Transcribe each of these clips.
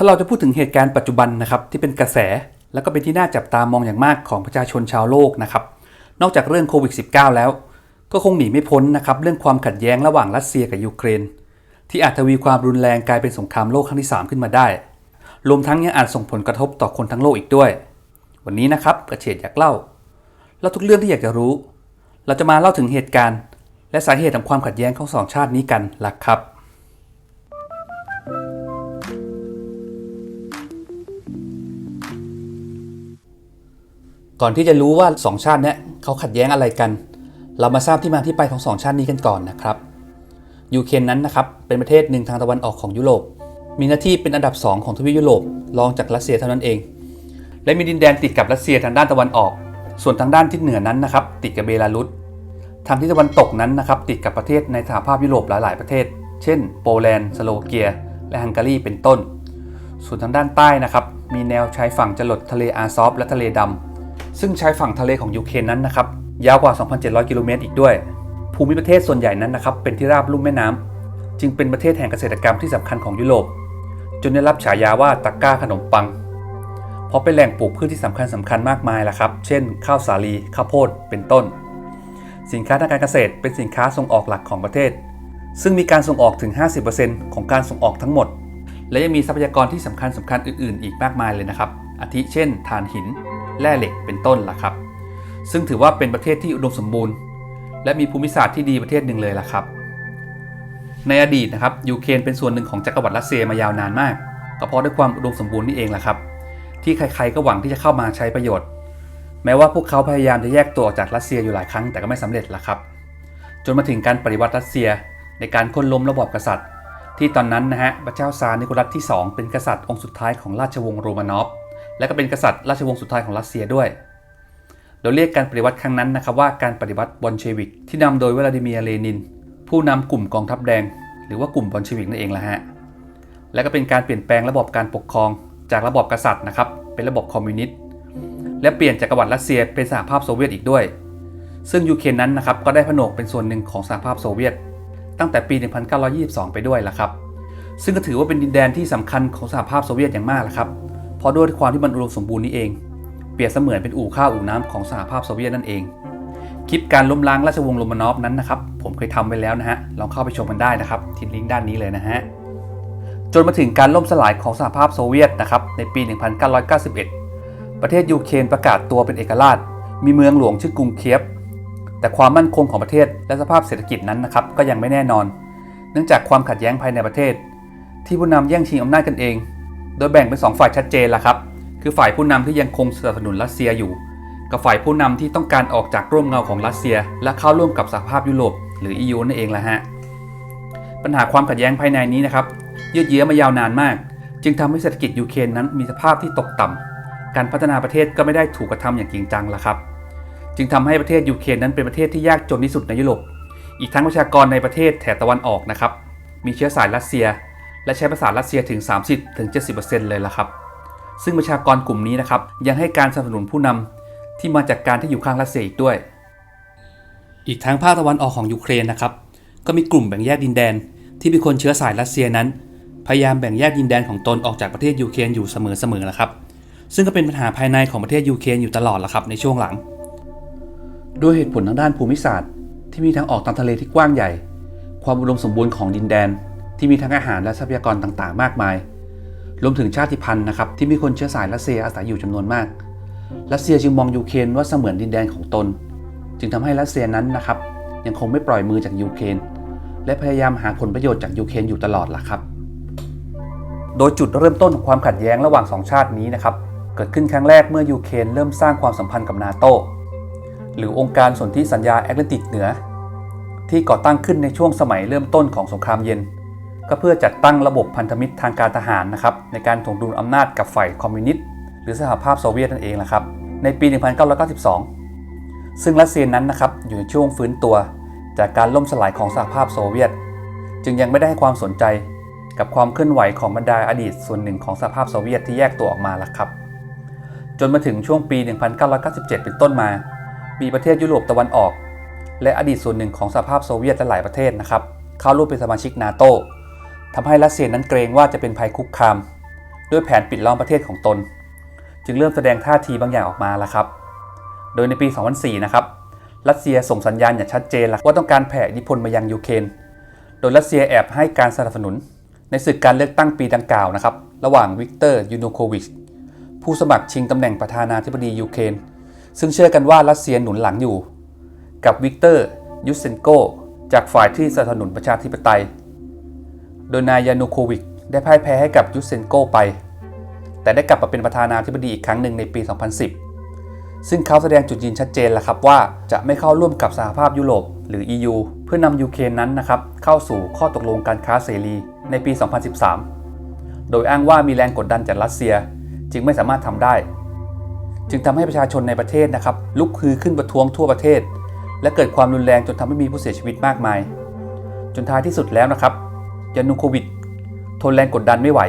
ถ้าเราจะพูดถึงเหตุการณ์ปัจจุบันนะครับที่เป็นกระแส แล้วก็เป็นที่น่าจับตามองอย่างมากของประชาชนชาวโลกนะครับนอกจากเรื่องโควิด -19 แล้ว ก็คงหนีไม่พ้นนะครับเรื่องความขัดแย้งระหว่างรัสเซียกับยูเครน ที่อาจทวีความรุนแรงกลายเป็นสงครามโลกครั้งที่ 3 ขึ้นมาได้ รวมทั้งยังอาจส่งผลกระทบต่อคนทั้งโลกอีกด้วย วันนี้นะครับกระเฉดอยากเล่าเล่าทุกเรื่องที่อยากจะรู้ เราจะมาเล่าถึงเหตุการณ์ และสาเหตุของความขัดแย้งของสองชาตินี้กันหล่ะครับ ก่อนที่จะรู้ว่าสองชาตินี้เขาขัดแย้งอะไรกัน เรามาทราบที่มาที่ไปของสองชาตินี้กันก่อนนะครับยูเครนนั้นนะครับเป็นประเทศหนึ่งทางตะวันออกของยุโรป มีหน้าที่เป็นอันดับ 2 ของทวีปยุโรปรองจากรัสเซียเท่านั้นเอง และมีดินแดนติดกับรัสเซียทางด้านตะวันออก ส่วนทางด้านทิศเหนือนั้นนะครับติดกับเบลารุสทางทิศตะวันตกนั้นนะครับติดกับประเทศในสหภาพยุโรปหลาย ๆ ประเทศ เช่น โปแลนด์สโลเกีย และฮังการีเป็นต้น ส่วนทางด้านใต้นะครับมีแนวชายฝั่งจรดทะเลอาซอฟและทะเลดำ ซึ่งชายฝั่งทะเลของยูเครนนั้นนะครับยาวกว่า 2,700 กิโลเมตรอีกด้วย ภูมิประเทศส่วนใหญ่นั้นนะครับเป็นที่ราบลุ่มแม่น้ำจึงเป็นประเทศแห่งเกษตรกรรมที่สำคัญของยุโรป จนได้รับฉายาว่าตะกร้าขนมปัง เพราะเป็นแหล่งปลูกพืชที่สำคัญสำคัญมากมายล่ะครับ เช่น ข้าวสาลี ข้าวโพด เป็นต้น สินค้าทางการเกษตรเป็นสินค้าส่งออกหลักของประเทศ ซึ่งมีการส่งออกถึง 50%ของการส่งออกทั้งหมด และยังมีทรัพยากรที่สำคัญสำคัญอื่น ๆ อีกมากมายเลยนะครับ อาทิเช่นถ่านหิน แร่เหล็กเป็นต้นล่ะครับ ซึ่งถือว่าเป็นประเทศที่อุดมสมบูรณ์ และมีภูมิศาสตร์ที่ดีประเทศหนึ่งเลยล่ะครับ ในอดีตนะครับยูเครนเป็นส่วนหนึ่งของจักรวรรดิรัสเซียมายาวนานมากก็เพราะด้วยความอุดมสมบูรณ์นี่เองแหละครับ ที่ใครๆก็หวังที่จะเข้ามาใช้ประโยชน์ แม้ว่าพวกเขาพยายามจะแยกตัวออกจากรัสเซียอยู่หลายครั้งแต่ก็ไม่สำเร็จล่ะครับ จนมาถึงการปฏิวัติรัสเซียในการค้นล้มระบอบกษัตริย์ ที่ตอนนั้นนะฮะพระเจ้าซาร์นิโคลัสที่ 2 เป็นกษัตริย์องค์สุดท้ายของราชวงศ์โรมานอฟ และก็เป็นกษัตริย์ราชวงศ์สุดท้ายของรัสเซียด้วย โดยเรียกการปฏิวัติครั้งนั้นนะครับว่าการปฏิวัติบอลเชวิกที่นำโดยวลาดิเมียร์เลนิน ผู้นำกลุ่มกองทัพแดง หรือว่ากลุ่มบอลเชวิกนั่นเองละฮะ และก็เป็นการเปลี่ยนแปลงระบบการปกครองจากระบบกษัตริย์นะครับเป็นระบบคอมมิวนิสต์และเปลี่ยนจักรวรรดิรัสเซียเป็นสหภาพโซเวียตอีกด้วย ซึ่งยูเครนนั้นนะครับก็ได้ผนวกเป็นส่วนหนึ่งของสหภาพโซเวียต ตั้งแต่ปี 1922 ไปด้วยละครับ ซึ่งก็ถือว่าเป็นดินแดนที่สำคัญของสหภาพโซเวียตอย่างมากละครับ เพราะด้วยความที่มันอุดมสมบูรณ์นี้เอง เปรียบเสมือนเป็นอู่ข้าวอู่น้ำของสหภาพโซเวียตนั่นเอง คลิปการล้มล้างราชวงศ์โรมานอฟนั้นนะครับผมเคยทำไปแล้วนะฮะลองเข้าไปชมกันได้นะครับที่ลิงก์ด้านนี้เลยนะฮะจนมาถึงการล่มสลายของสหภาพโซเวียตนะครับในปี 1991 ประเทศยูเครนประกาศตัวเป็นเอกราช มีเมืองหลวงชื่อกรุงเคียฟแต่ความมั่นคงของประเทศและสภาพเศรษฐกิจนั้นนะครับก็ยังไม่แน่นอน เนื่องจากความขัดแย้งภายในประเทศ ที่ผู้นำแย่งชิงอำนาจกันเอง โดยแบ่งเป็น 2 ฝ่ายชัดเจนละครับ คือฝ่ายผู้นำที่ยังคงสนับสนุนรัสเซียอยู่ กับฝ่ายผู้นำที่ต้องการออกจากร่วมเงาของรัสเซีย และเข้าร่วมกับสหภาพยุโรปหรือ EU นั่นเองละฮะ ปัญหาความขัดแย้งภายในนี้นะครับยืดเยื้อมายาวนานมาก จึงทำให้เศรษฐกิจยูเครนนั้นมีสภาพที่ตกต่ำการพัฒนาประเทศก็ไม่ได้ถูกกระทำอย่างจริงจังละครับ จึงทำให้ประเทศยูเครนนั้นเป็นประเทศที่ยากจนที่สุดในยุโรป อีกทั้งประชากรในประเทศแถบตะวันออกนะครับ มีเชื้อสายรัสเซีย และใช้ภาษารัสเซียถึง 30-70%เลยละครับ ซึ่งประชากรกลุ่มนี้นะครับยังให้การสนับสนุนผู้นำที่มาจากการที่อยู่ข้างรัสเซียอีกด้วย อีกทั้งภาคตะวันออกของยูเครนนะครับ ก็มีกลุ่มแบ่งแยกดินแดน ที่มีคนเชื้อสายรัสเซียนั้น พยายามแบ่งแยกดินแดนของตนออกจากประเทศยูเครนอยู่เสมอๆละครับซึ่งก็เป็นปัญหาภายในของประเทศยูเครนอยู่ตลอดละครับในช่วงหลัง ด้วยเหตุผลทางด้านภูมิศาสตร์ ที่มีทางออกตามทะเลที่กว้างใหญ่ ความอุดมสมบูรณ์ของดินแดน ที่มีทั้งอาหารและทรัพยากรต่างๆ มากมาย รวมถึงชาติพันธุ์นะครับที่มีคนเชื้อสายรัสเซียอาศัยอยู่จำนวนมาก รัสเซียจึงมองยูเครนว่าเสมือนดินแดนของตน จึงทำให้รัสเซียนั้นนะครับยังคงไม่ปล่อยมือจากยูเครนและพยายามหาผลประโยชน์จากยูเครนอยู่ตลอดล่ะครับ โดยจุดเริ่มต้นของความขัดแย้งระหว่างสองชาตินี้นะครับเกิดขึ้นครั้งแรกเมื่อยูเครนเริ่มสร้างความสัมพันธ์กับนาโตหรือองค์การสนธิสัญญาแอตแลนติกเหนือ ที่ก่อตั้งขึ้นในช่วงสมัยเริ่มต้นของสงครามเย็น ก็เพื่อจัดตั้งระบบพันธมิตรทางการทหารนะครับในการถ่วงดุลอำนาจกับฝ่ายคอมมิวนิสต์หรือสหภาพโซเวียตนั่นเองแหละครับในปี 1992 ซึ่งรัสเซียนั้นนะครับอยู่ในช่วงฟื้นตัว จากการล่มสลายของสหภาพโซเวียต จึงยังไม่ได้ให้ความสนใจกับความเคลื่อนไหวของบรรดาอดีตส่วนหนึ่งของสหภาพโซเวียตที่แยกตัวออกมาล่ะครับ จนมาถึงช่วงปี 1997 เป็นต้นมา มีประเทศยุโรปตะวันออก และอดีตส่วนหนึ่งของสหภาพโซเวียตหลายประเทศนะครับเข้าร่วมเป็นสมาชิกนาโต ทำให้รัสเซียนั้นเกรงว่าจะเป็นภัยคุกคาม ด้วยแผนปิดล้อมประเทศของตน จึงเริ่มแสดงท่าทีบางอย่างออกมาแล้วครับ โดยในปี 2004 นะครับรัสเซียส่งสัญญาณอย่างชัดเจนแล้วว่าต้องการแผ่อิทธิพลมายังยูเครนโดยรัสเซียแอบให้การสนับสนุน ในศึกการเลือกตั้งปีดังกล่าวนะครับระหว่างวิกเตอร์ยูโนโควิชผู้สมัครชิงตำแหน่งประธานาธิบดียูเครนซึ่งเชื่อกันว่ารัสเซียหนุนหลังอยู่ กับวิกเตอร์ยูเซนโกจากฝ่ายที่สนับสนุนประชาธิปไตย โดยนายยานูโควิชได้พ่ายแพ้ให้กับยูเซนโกไป แต่ได้กลับมาเป็นประธานาธิบดีอีกครั้งหนึ่งในปี 2010 ซึ่งเขาแสดงจุดยืนชัดเจนแล้วครับว่าจะไม่เข้าร่วมกับสหภาพยุโรปหรือ EU เพื่อนำยูเครนนั้นนะครับเข้าสู่ข้อตกลงการค้าเสรีในปี 2013 โดยอ้างว่ามีแรงกดดันจากรัสเซีย จึงไม่สามารถทำได้ จึงทำให้ประชาชนในประเทศนะครับลุกฮือขึ้นประท้วงทั่วประเทศ และเกิดความรุนแรงจนทำให้มีผู้เสียชีวิตมากมาย จนท้ายที่สุดแล้วนะครับ ยานูโควิดทนแรงกดดันไม่ไหว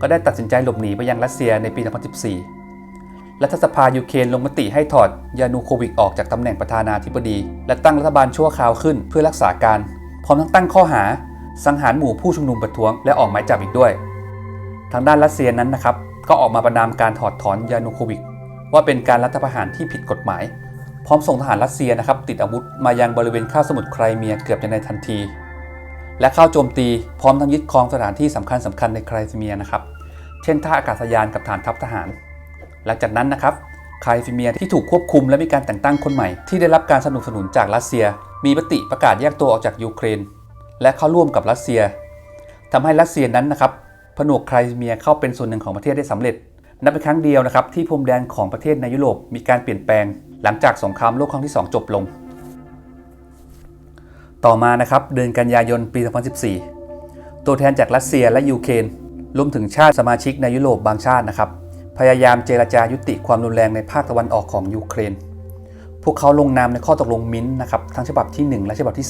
ก็ได้ตัดสินใจหลบหนีไปยังรัสเซียในปี 2014 รัฐสภายูเครนลงมติให้ถอดยานูโควิดออกจากตำแหน่งประธานาธิบดี และตั้งรัฐบาลชั่วคราวขึ้นเพื่อรักษาการ พร้อมทั้งตั้งข้อหา สังหารหมู่ผู้ชุมนุมประท้วงและออกหมายจับอีกด้วย ทางด้านรัสเซียนั้นนะครับก็ออกมาประนามการถอดถอนยานูโควิดว่าเป็นการรัฐประหารที่ผิดกฎหมาย พร้อมส่งทหารรัสเซียนะครับติดอาวุธมายังบริเวณคาบสมุทรไครเมียเกือบจะในทันที และเข้าโจมตีพร้อมทั้งยึดครองสถานที่สำคัญสำคัญในไครเมียนะครับ เช่นท่าอากาศยานกับฐานทัพทหาร หลังจากนั้นนะครับไครเมียที่ถูกควบคุมและมีการแต่งตั้งคนใหม่ ที่ได้รับการสนับสนุนจากรัสเซีย มีมติประกาศแยกตัวออกจากยูเครน และเข้าร่วมกับรัสเซียทำให้รัสเซียนั้นนะครับผนวกไครเมียเข้าเป็นส่วนหนึ่งของประเทศได้สำเร็จ นับเป็นครั้งเดียวนะครับที่พรมแดนของประเทศในยุโรปมีการเปลี่ยนแปลง หลังจากสงครามโลกครั้งที่ 2 จบลง ต่อมานะครับเดือนกันยายนปี 2014 ตัวแทนจากรัสเซียและยูเครนรวมถึงชาติสมาชิกในยุโรปบางชาตินะครับพยายามเจรจายุติความรุนแรงในภาคตะวันออกของยูเครน พวกเขาลงนามในข้อตกลงมินท์นะครับทั้งฉบับที่ 1 และฉบับที่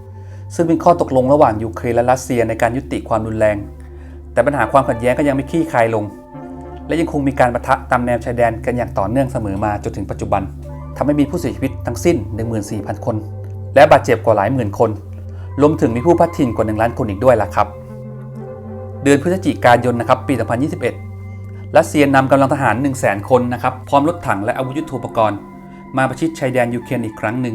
2 ซึ่งเป็นข้อตกลงระหว่างยูเครนและรัสเซียในการยุติความรุนแรง แต่ปัญหาความขัดแย้งก็ยังไม่คลี่คลายลง และยังคงมีการประทะตามแนวชายแดนกันอย่างต่อเนื่องเสมอมาจนถึงปัจจุบันทำให้มีผู้เสียชีวิตทั้งสิ้น 14,000 คน และบาดเจ็บกว่าหลายหมื่นคนรวมถึงมีผู้พัดถิ่นกว่า1ล้านคนอีกด้วยล่ะครับ เดือนพฤศจิกายนนะครับปี 2021 รัสเซียนำกำลังทหาร 1 0 0 0 0 0 คนนะครับพร้อมรถถังและอาวุธยุทโธปกรณ์ มาประชิดชายแดนยูเครนอีกครั้งหนึ่ง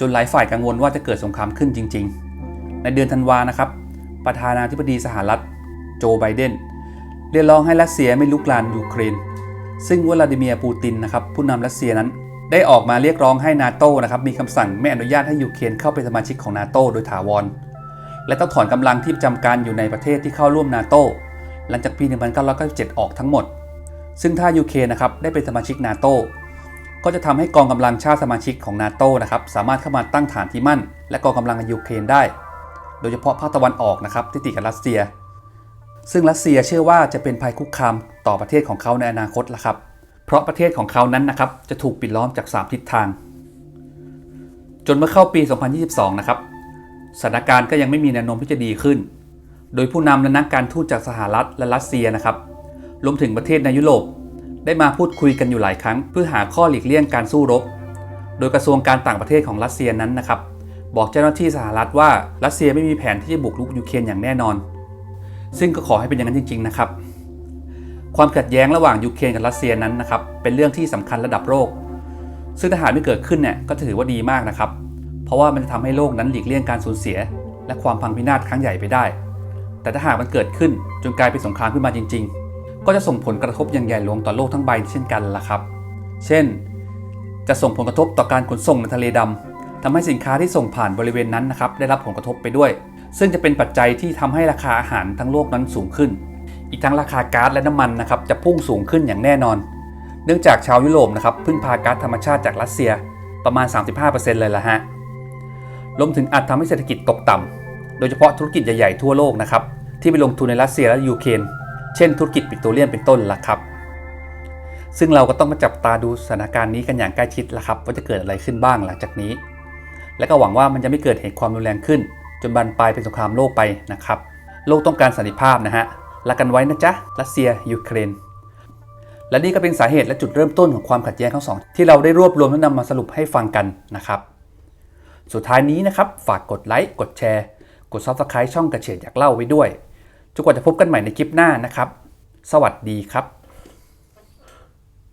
จนหลายฝ่ายกังวลว่าจะเกิดสงครามขึ้นจริง ๆ ในเดือนธันวานะครับ ประธานาธิบดีสหรัฐ โจไบเดนเรียกร้องให้รัสเซียไม่ลุกลานยูเครน ซึ่งวลาดิเมียร์ปูตินนะครับผู้นำรัสเซียนั้น ได้ออกมาเรียกร้องให้นาโต้นะครับมีคำสั่งไม่อนุญาตให้ยูเครนเข้าเป็นสมาชิกของนาโต้โดยถาวร และต้องถอนกำลังที่ประจำการอยู่ในประเทศที่เข้าร่วมนาโต้หลังจากปี 1997 ออกทั้งหมด ซึ่งถ้ายูเครนนะครับได้เป็นสมาชิกนาโต้ก็จะทำให้กองกำลังชาติสมาชิกของนาโตนะครับสามารถเข้ามาตั้งฐานที่มั่น และกองกำลังในยูเครนได้ โดยเฉพาะภาคตะวันออกนะครับที่ติดกับรัสเซีย ซึ่งรัสเซียเชื่อว่าจะเป็นภัยคุกคามต่อประเทศของเขาในอนาคตละครับ เพราะประเทศของเขานั้นนะครับจะถูกปิดล้อมจาก 3 ทิศทาง จนเมื่อเข้าปี 2022 นะครับสถานการณ์ก็ยังไม่มีแนวโน้มที่จะดีขึ้น โดยผู้นำและนักการทูตจากสหรัฐและรัสเซียนะครับรวมถึงประเทศในยุโรปได้มาพูดคุยกันอยู่หลายครั้ง เพื่อหาข้อหลีกเลี่ยงการสู้รบ โดยกระทรวงการต่างประเทศของรัสเซียนั้นนะครับ บอกเจ้าหน้าที่สหรัฐว่ารัสเซียไม่มีแผนที่จะบุกรุกยูเครนอย่างแน่นอน ซึ่งก็ขอให้เป็นอย่างนั้นจริง ๆ นะครับ ความขัดแย้งระหว่างยูเครนกับรัสเซียนั้นนะครับเป็นเรื่องที่สำคัญระดับโลก ซึ่งถ้าหากไม่เกิดขึ้นเนี่ยก็ถือว่าดีมากนะครับ เพราะว่ามันจะทำให้โลกนั้นหลีกเลี่ยงการสูญเสีย และความพังพินาศครั้งใหญ่ไปได้ แต่ถ้าหากมันเกิดขึ้นจนกลายเป็นสงครามขึ้นมาจริง ๆ ก็จะส่งผลกระทบอย่างใหญ่หลวงต่อโลกทั้งใบเช่นกันล่ะครับ เช่น จะส่งผลกระทบต่อการขนส่งในทะเลดำทำให้สินค้าที่ส่งผ่านบริเวณนั้นนะครับได้รับผลกระทบไปด้วย ซึ่งจะเป็นปัจจัยที่ทำให้ราคาอาหารทั้งโลกนั้นสูงขึ้น อีกทั้งราคาก๊าซและน้ำมันนะครับจะพุ่งสูงขึ้นอย่างแน่นอน เนื่องจากชาวยุโรปนะครับพึ่งพาก๊าซธรรมชาติจากรัสเซียประมาณ 35%เลยละฮะรวมถึงอาจทำให้เศรษฐกิจตกต่ำโดยเฉพาะธุรกิจใหญ่ๆทั่วโลกนะครับที่ไปลงทุนในรัสเซียและยูเครนเช่น ธุรกิจปิโตรเลียมเป็นต้นล่ะครับ ซึ่งเราก็ต้องมาจับตาดูสถานการณ์นี้กันอย่างใกล้ชิดละครับ ว่าจะเกิดอะไรขึ้นบ้างหลังจากนี้ และก็หวังว่ามันจะไม่เกิดเหตุความรุนแรงขึ้น จนบานปลายเป็นสงครามโลกไปนะครับ โลกต้องการสันติภาพนะฮะ รักกันไว้นะจ๊ะรัสเซียยูเครนและนี่ก็เป็นสาเหตุและจุดเริ่มต้นของความขัดแย้งทั้งสองที่เราได้รวบรวมและนำมาสรุปให้ฟังกันนะครับ สุดท้ายนี้นะครับ ฝากกดไลค์กดแชร์ กดซับสไคร b e ช่องกระเฉดอยากเล่าไว้ด้วยจนกว่าจะพบกันใหม่ในคลิปหน้านะครับ สวัสดีครับ